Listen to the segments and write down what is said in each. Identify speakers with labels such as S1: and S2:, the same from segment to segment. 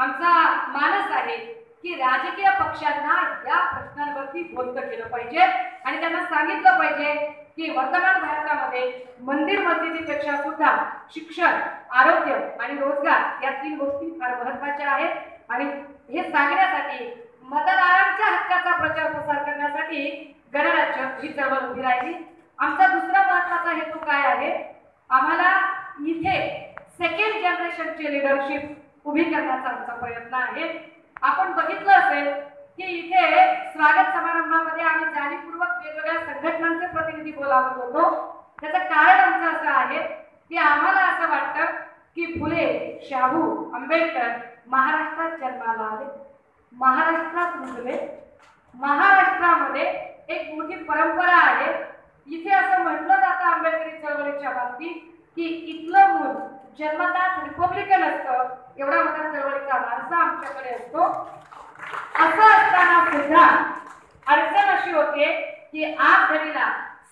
S1: आमचा मानस आहे की राजकीय पक्षांना या प्रश्नांवरती बोलतं केलं पाहिजे. आणि त्यांना सांगितलं पाहिजे की वर्तमान भारतामध्ये मंदिर मस्जिदीपेक्षा सुद्धा शिक्षण आरोग्य आणि रोजगार या तीन गोष्टी फार महत्त्वाच्या आहेत. आणि हे सांगण्यासाठी मतदारांच्या हक्काचा प्रचार प्रसार करण्यासाठी गणराज्य ही चळवळ उभी राहिली. आमचा दुसरा महत्त्वाचा हेतू काय आहे? आम्हाला इथे सेकंड जनरेशनचे लिडरशिप उभी करण्याचा आमचा प्रयत्न आहे. आपण बघितलं असेल की इथे स्वागत समारंभामध्ये आम्ही जाणीवपूर्वक वेगवेगळ्या संघटनांचे प्रतिनिधी बोलावत होतो. त्याचं कारण आमचं असं आहे की आम्हाला असं वाटतं की फुले शाहू आंबेडकर महाराष्ट्रात जन्माला आले. महाराष्ट्रात रुजले महाराष्ट्रामध्ये एक मोठी परंपरा आहे. इथे असं म्हटलं जातं आंबेडकरी चळवळीच्या बाबतीत की इथलं मूल जन्मतात रिपब्लिकन असतं. एवढा मोठा चळवळीचा वारसा आमच्याकडे असतो. असं असताना सुद्धा अडचण अशी होते की आज घडीला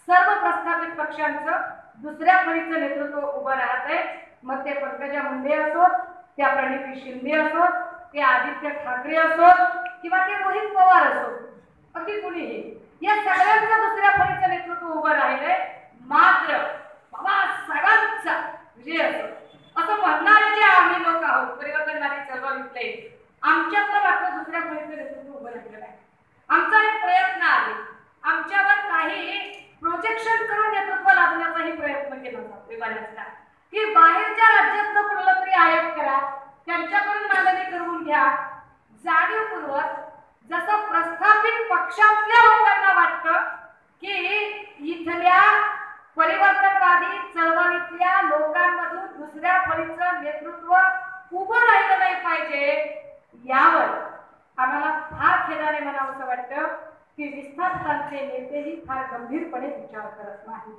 S1: सर्व प्रस्थापित पक्षांचं दुसऱ्या फळीचं नेतृत्व उभं राहत आहे. मग ते पंकजा मुंडे असोत त्या प्रणिती शिंदे असोत ते आदित्य ठाकरे असोत किंवा ते रोहित पवार असोत. अगदी कुणीही. या सगळ्यांचं दुसऱ्या फळीचं नेतृत्व उभं राहिलंय मात्र बाबा सगळ्यांचा विजय असो असं म्हणणारे जे आम्ही लोक आहोत परिवर्तनवादी चळवळीतले आमच्यातलं मात्र दुसऱ्या फळीचं नेतृत्व उभं राहिलेलं आहे आमचा एक प्रयत्न आहे आमच्यावर काही प्रोजेक्शन करून नेतृत्व लादण्याचाही प्रयत्न केला जातो बऱ्याचदा की बाहेरच्या राज्यातलं कुठलं तरी आयात करा. त्यांच्याकडून मागणी करून घ्या. जाणीवपूर्वक जसं प्रस्थापित पक्षातल्या लोकांना वाटतं की इथल्या परिवर्तनवादी चळवळीतल्या लोकांमधून दुसऱ्या फळीचं नेतृत्व उभं राहिलं नाही पाहिजे यावर आम्हाला फार खेदाने म्हणावंसं वाटतं की विस्थापितांचे नेतेही फार गंभीरपणे विचार करत नाही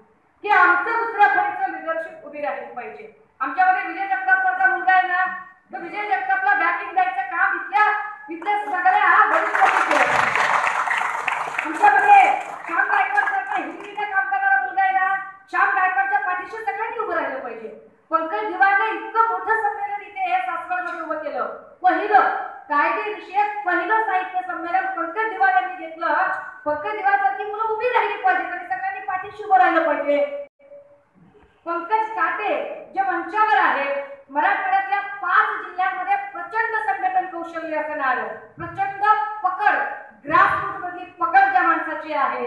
S1: की आमचं दुसऱ्या फळीचं लिडरशिप उभी राहिली पाहिजे? आमच्यामध्ये विजय जगताप सारखा मुलगा आहे ना? तर विजय जगतापला बॅकिंग द्यायचं काम इथल्या इथल्या सगळ्या हा केलं आमच्यामध्ये काम ऐकत सारखा हिंदीने काम करणारा मुलगा आहे ना श्याम गायकवाडच्या पाठीशी सगळ्यांनी उभं राहिलं पाहिजे पंकज दिवाने इतकं मोठं संमेलन इथे हे सासवडमध्ये उभं केलं पहिलं कायदे विषयक पहिलं साहित्य संमेलन पंकज दिवाण यांनी घेतलं पंकज दिवाण सारखी मुलं उभी राहिली पाहिजे आणि सगळ्यांनी पाठीशी उभं राहिलं पाहिजे पंकज काटे जे मंचावर आहे मराठवाड्यातल्या पाच जिल्ह्यांमध्ये प्रचंड असं कौशल्य प्रचंड पकड. ग्रासरूट मधली पकड ज्या माणसाची आहे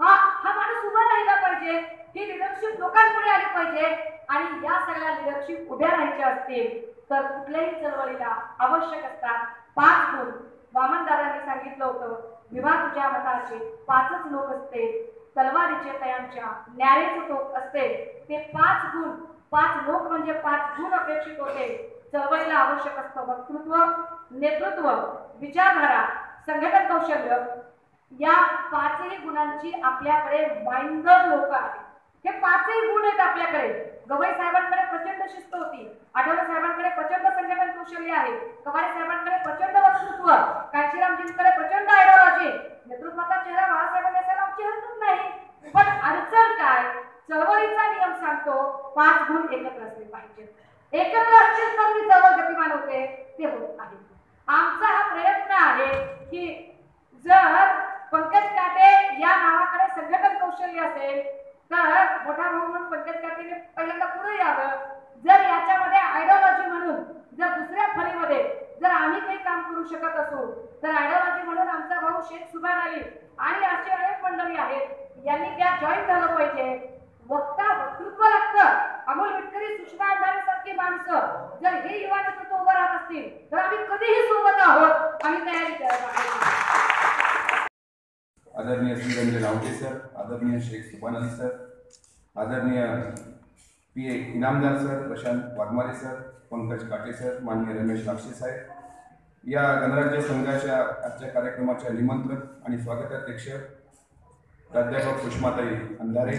S1: हा हा माणूस उभा राहिला पाहिजे. ही लिडरशिप लोकांपुढे आली पाहिजे. आणि या सगळ्या लिडरशिप उभ्या राहायच्या असतील तर कुठल्याही चळवळीला आवश्यक असतात पाच गुण. वामनदारांनी सांगितलं होतं विवाह तुझ्या मताचे पाचच लोक असते. तलवारीचे तयांच्या न्यारेचे टोक असते. ते पाच गुण. पाच लोक म्हणजे पाच गुण अपेक्षित होते. चळवळीला आवश्यक असतं. वक्तृत्व नेतृत्व विचारधारा संघटन कौशल्य या पाचही गुणांची आपल्याकडे माइंडर लोक आहेत. हे पाचही गुण आहेत आपल्याकडे. गवई साहेबांकडे प्रचंड शिस्त होती. आठवले साहेबांकडे प्रचंड संघटन कौशल्य आहे. कवाडे साहेबांकडे प्रचंड वक्तृत्व. कांशीरामजींकडे प्रचंड आयडिओलॉजी नेतृत्वाचा चेहरा बाळासाहेबांनी असायला आमची हरकत नाही. पण अडचण काय? चळवळीचा नियम सांगतो पाच गुण एकत्र असले पाहिजेत. एकत्र असतील तर ती चळवळ गतिमान होते. ते होत आहे. आमचा हा प्रयत्न आहे की जर पंकज काटे या नावाकडे संघटन कौशल्य असेल तर मोठा भाऊ म्हणून पंकज काटेने पहिल्यांदा पुढे यावं. जर याच्यामध्ये आयडिओलॉजी म्हणून जर दुसऱ्या फळीमध्ये जर आम्ही काही काम करू शकत असू तर आयडिओलॉजी म्हणून आमचा भाऊ शेख सुभान अली आणि अशी अनेक मंडळी आहेत. यांनी त्या जॉईन झालं पाहिजे. वक्ता वक्तृत्व लागतं. अमोल मिटकरी सुषमा अंधारे सारखी माणसं जर हे युवा नेतृत्व उभं राहत असतील तर आम्ही कधीही सोबत आहोत आम्ही तयारी करत
S2: आदरणीय श्री रंजन सर आदरणीय शेख सुबानंद सर आदरणीय P A Inamdar sir Prashant Waghmare sir Pankaj Kate sir माननीय रमेश लाक्षे साहेब या गणराज्य संघाच्या आजच्या कार्यक्रमाच्या निमंत्रक आणि स्वागताध्यक्ष प्राध्यापक सुषमाताई अंधारे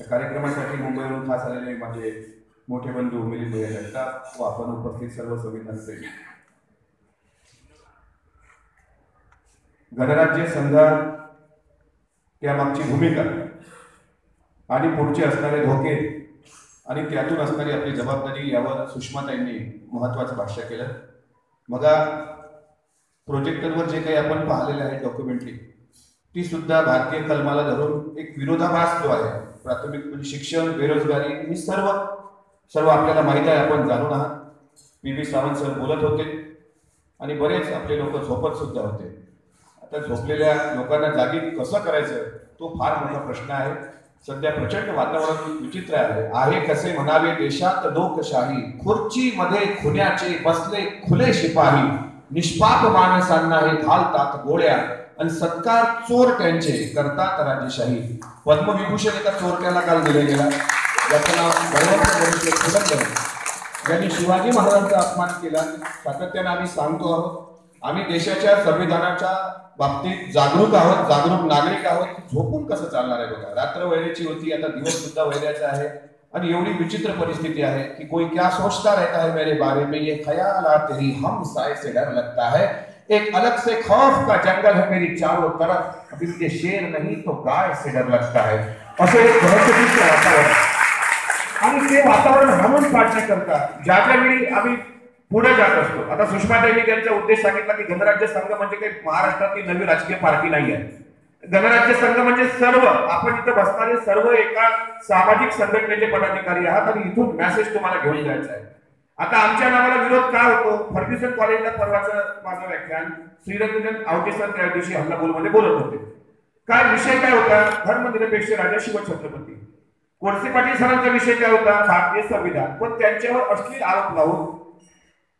S2: या कार्यक्रमासाठी मुंबईवरून खास आलेले माझे मोठे बंधू मिलिंद भैया जगताप व आपण उपस्थित सर्व संविधान प्रेमी गणराज्य संघात त्यामागची भूमिका आणि पुढचे असणारे धोके आणि त्यातून असणारी आपली जबाबदारी यावर सुषमाताईंनी महत्त्वाचं भाष्य केलं. मग प्रोजेक्टरवर जे काही आपण पाहिलेलं आहे डॉक्युमेंटरी ती सुद्धा भारतीय कलमाला धरून एक विरोधाभास जो आहे प्राथमिक म्हणजे शिक्षण बेरोजगारी ही सर्व सर्व आपल्याला माहीत आहे आपण जाणून आहात. पी. व्ही सावंत सर बोलत होते आणि बरेच आपले लोक झोपत सुद्धा होते. आता झोपलेल्या लोकांना जागी कसं करायचं तो फार मोठा प्रश्न आहे. सध्या प्रचंड वातावरण विचित्र आहे. आहे कसे म्हणावे देशात लोकशाही खुर्चीमध्ये खुन्याचे बसले खुले शिपाही निष्पाप माणसांना हे घालतात गोळ्या. आणि सत्कार चोरट्यांचे करतात राजेशाही पद्मविभूषण एका चोरट्याला काल दिले गेला ज्याचं नाव ज्यांनी यांनी शिवाजी महाराजांचा अपमान केला. सातत्याने आम्ही सांगतो आहोत आम्ही देशाच्या संविधानाच्या बाबतीत जागरूक आहोत जागरूक नागरिक आहोत. झोपून कसं चालणार आहे बघा. रात्र वेळेची होती आता दिवस सुद्धा वैद्याचा आहे. आणि एवढी विचित्र परिस्थिती आहे की कोई क्या सोचता रहता है मेरे बारे में? ये ख्याल आते ही हम साय से डर लगता है. एक अलग से खौफ का जंगल है मेरी चारों तरफ। अब इसके शेर नहीं तो गाय से डर लगता है। असं एक दहशतीचं वातावरण। आणि ते वातावरण हाणून पाडण्याकरता करता ज्या वेळी आम्ही पुढे जात असतो आता सुषमाताईंनी त्यांचा उद्देश सांगितला की गणराज्य संघ म्हणजे काही महाराष्ट्रातली नवी राजकीय पार्टी नाही आहे गणराज्य संघ म्हणजे सर्व आपण इथं बसणारे सर्व एका सामाजिक संघटनेचे पदाधिकारी आहात आणि इथून मेसेज तुम्हाला घेऊन जायचा आहे. आता आमच्या नावाला विरोध का होतो? फर्ग्युसन कॉलेजला परवाचं माझं व्याख्यान श्रीरंजन आवटे सर त्या दिवशी हल्लाबोलमध्ये बोलत होते. काय विषय काय होता? धर्मनिरपेक्ष राजा शिवछत्रपती. कोळसे पाटील सरांचा विषय काय होता? भारतीय संविधान. पण त्यांच्यावर अश्लील आरोप लावून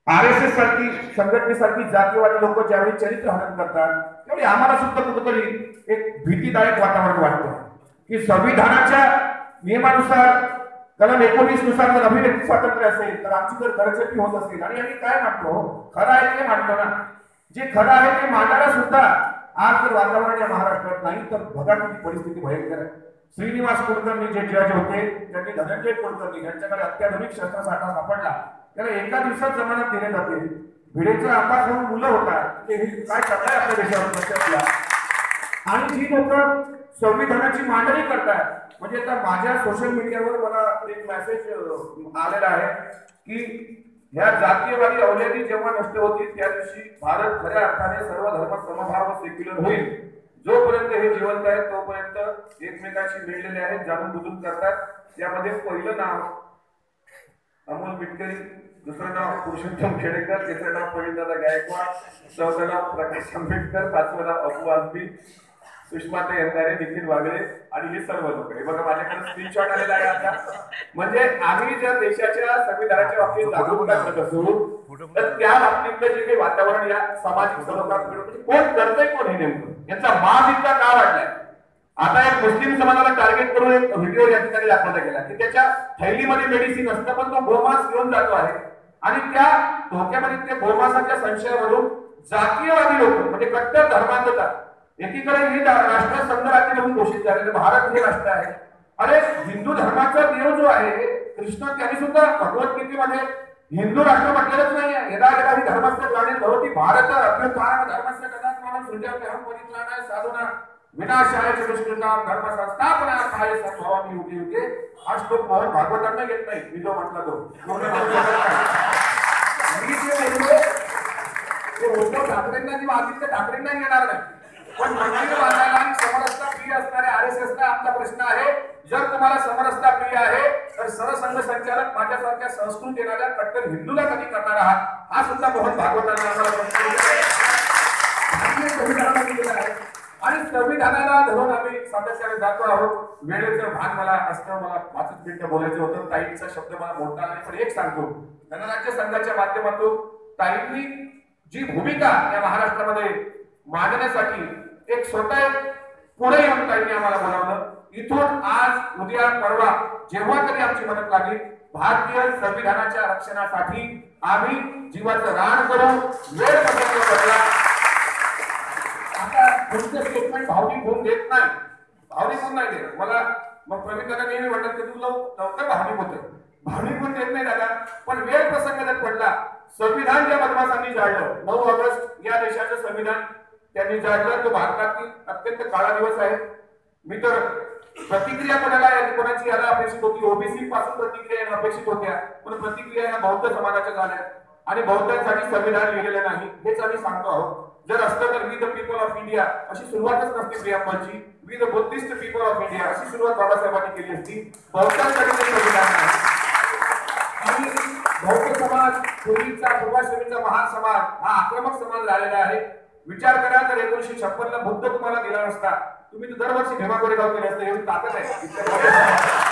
S2: आर एस एस सारखी संघटनेसारखी जातीवादी लोक ज्यावेळी चरित्र हनन करतात त्यावेळी आम्हाला सुद्धा कुठंतरी एक भीतीदायक वातावरण वाटतं. की संविधानाच्या नियमानुसार कलम एकोणीसनुसार जर अभिव्यक्ती स्वातंत्र्य असेल तर आमची जर गरजेपी होत असेल आणि आम्ही काय मांडतो खरं आहे ते मांडतो ना. जे खरं आहे ते मांडायला सुद्धा आज जर वातावरण या महाराष्ट्रात नाही तर बघा किती परिस्थिती भयंकर आहे. श्रीनिवास कुलकर्णी जे जज होते त्यांनी धनंजय कुलकर्णी यांच्याकडे अत्याधुनिक शस्त्रसाठा सापडला. त्याला एका दिवसात जमानत दिले जाते. भिडेचा आपास म्हणून मुलं होतात ते काय करताय आपल्या देशावर? लक्षात आणि जी लोक संविधानाची मांडणी करतात म्हणजे आता माझ्या सोशल मीडियावर मला एक मेसेज आलेला आहे की ह्या जातीयवादी अवलेदी जेव्हा नष्ट होतील त्या दिवशी भारत खऱ्या अर्थाने सर्व धर्म समभाव सेक्युलर होईल. जोपर्यंत हे जिवंत आहेत तोपर्यंत एकमेकांशी मिळलेले आहेत जाणून बुजून करतात. त्यामध्ये पहिलं नाव अमोल मिटकरी दुसरं नाव पुरुषोत्तम खेडेकर तिसरं नाव प्रवीणदादा गायकवाड चौथं नाव प्रकाश आंबेडकर पाचवं नाव अबू आजमी सुषमाता यंदारे नितीन वागळे आणि हे सर्व लोक. हे बघा माझ्याकडे स्क्रीनशॉट आलेला आहे आता. म्हणजे आम्ही ज्या देशाच्या संविधानाच्या बाबतीत जागरूकता करत असू तर त्या बाबतीतलं जे काही वातावरण या सामाजिक सलोख्यात घडतं, कोण करतंय कोण हे नेमकं? यांचा माज इतका का वाढलाय? आता एक मुस्लिम समाजाला टार्गेट करून एक व्हिडिओ या ठिकाणी दाखवला गेला की त्याच्या थैलीमध्ये मेडिसिन असतं पण तो गोमास घेऊन जातो आहे. आणि त्या धोक्यामध्ये त्या गोमासाच्या संशयावरून जातीयवादी लोक म्हणजे कट्टर धर्मांधता एकीकडे हे राष्ट्र संघ राज्य म्हणून घोषित झालेले भारत हे राष्ट्र आहे. अरे हिंदू धर्माचा देव जो आहे कृष्ण त्यांनी सुद्धा भगवद्गीतेमध्ये हिंदू राष्ट्र म्हटलेलंच नाही आहे. यदा यदा ही धर्मस्य ग्लानिर् भवती भारत अभ्युत्थानं धर्मस्य कदात्मानं सृजाम्यहं परित्राणाय साधूनां। विनाशाय च दुष्कृतां धर्म संस्थापनार्थाय संभवामि युगे युगे। हा श्लोक मोहन भागवतांना येत नाही मी जो म्हटला तो. मी जे बोललो ते उद्धव ठाकरेंना किंवा आदित्य ठाकरेंना येणार नाही. पण मंदिर बांधायला आणि समरसता प्रिय असणाऱ्या आर एस एसला आमचा प्रश्न आहे. जर तुम्हाला समरसता प्रिय आहे तर सरसंघ संचालक माझ्यासारख्या संस्कृत येणाऱ्या कट्टर हिंदूला कधी करणार आहात? हा सुद्धा मोहन भागवतांना आम्हाला आहे. दिलेला आहे. आणि संविधानाला धरून आम्ही सातत्याने जातो आहोत. वेळेचं भान मला असतं. मला पाचच मिनिटं बोलायचं होतं. ताईंचा शब्द मला बोलता आला पण एक सांगतो. धनराज्य संघाच्या माध्यमातून ताईंनी जी भूमिका या महाराष्ट्रामध्ये मांडण्यासाठी एक स्वतः एक पुढे येऊन त्यांनी आम्हाला बनवलं इथून आज उद्या परवा जेव्हा तरी आमची मदत लागली. भारतीय संविधानाच्या रक्षणासाठी आम्ही जीवाचं रान करू. वेळ आता तुमचं स्टेटमेंट भावनिक होऊन देत नाही. भावनिक होऊन नाही देत मला मग प्रवीण नेहमी म्हणतात की तू लवकर भावनिक होते. भावनिक होऊन देत नाही दादा. पण वेळ प्रसंग जर पडला संविधान ज्या बदमाशांनी जाळलं. नऊ ऑगस्ट या देशाचं संविधान. त्यांनी जाळलं तो भारतातील अत्यंत काळा दिवस आहे. मी तर प्रतिक्रिया कोणाला कोणाची याला अपेक्षित होती? ओबीसी पासून प्रतिक्रिया येणं अपेक्षित होत्या. पण प्रतिक्रिया या बौद्ध समाजाच्या झाल्या. आणि बौद्धांसाठी संविधान लिहिलेलं नाही. हेच आम्ही सांगतो आहोत. जर असतं तर we the people of India अशी सुरुवातच नसती प्रियांबलची we the Buddhist people of India अशी सुरुवात बाबासाहेबांनी केली असती. बौद्धांसाठी ते संविधान नाही. बौद्ध समाज पूर्वीचा पूर्वाश्रमीचा महान समाज हा आक्रमक समाज झालेला आहे. विचार करा तर एकोणीशे छप्पन ला बुद्ध तुम्हाला दिला नसता. तुम्ही तर दरवर्षी भीमा कोरेगाव केले असते एवढी ताकद आहे.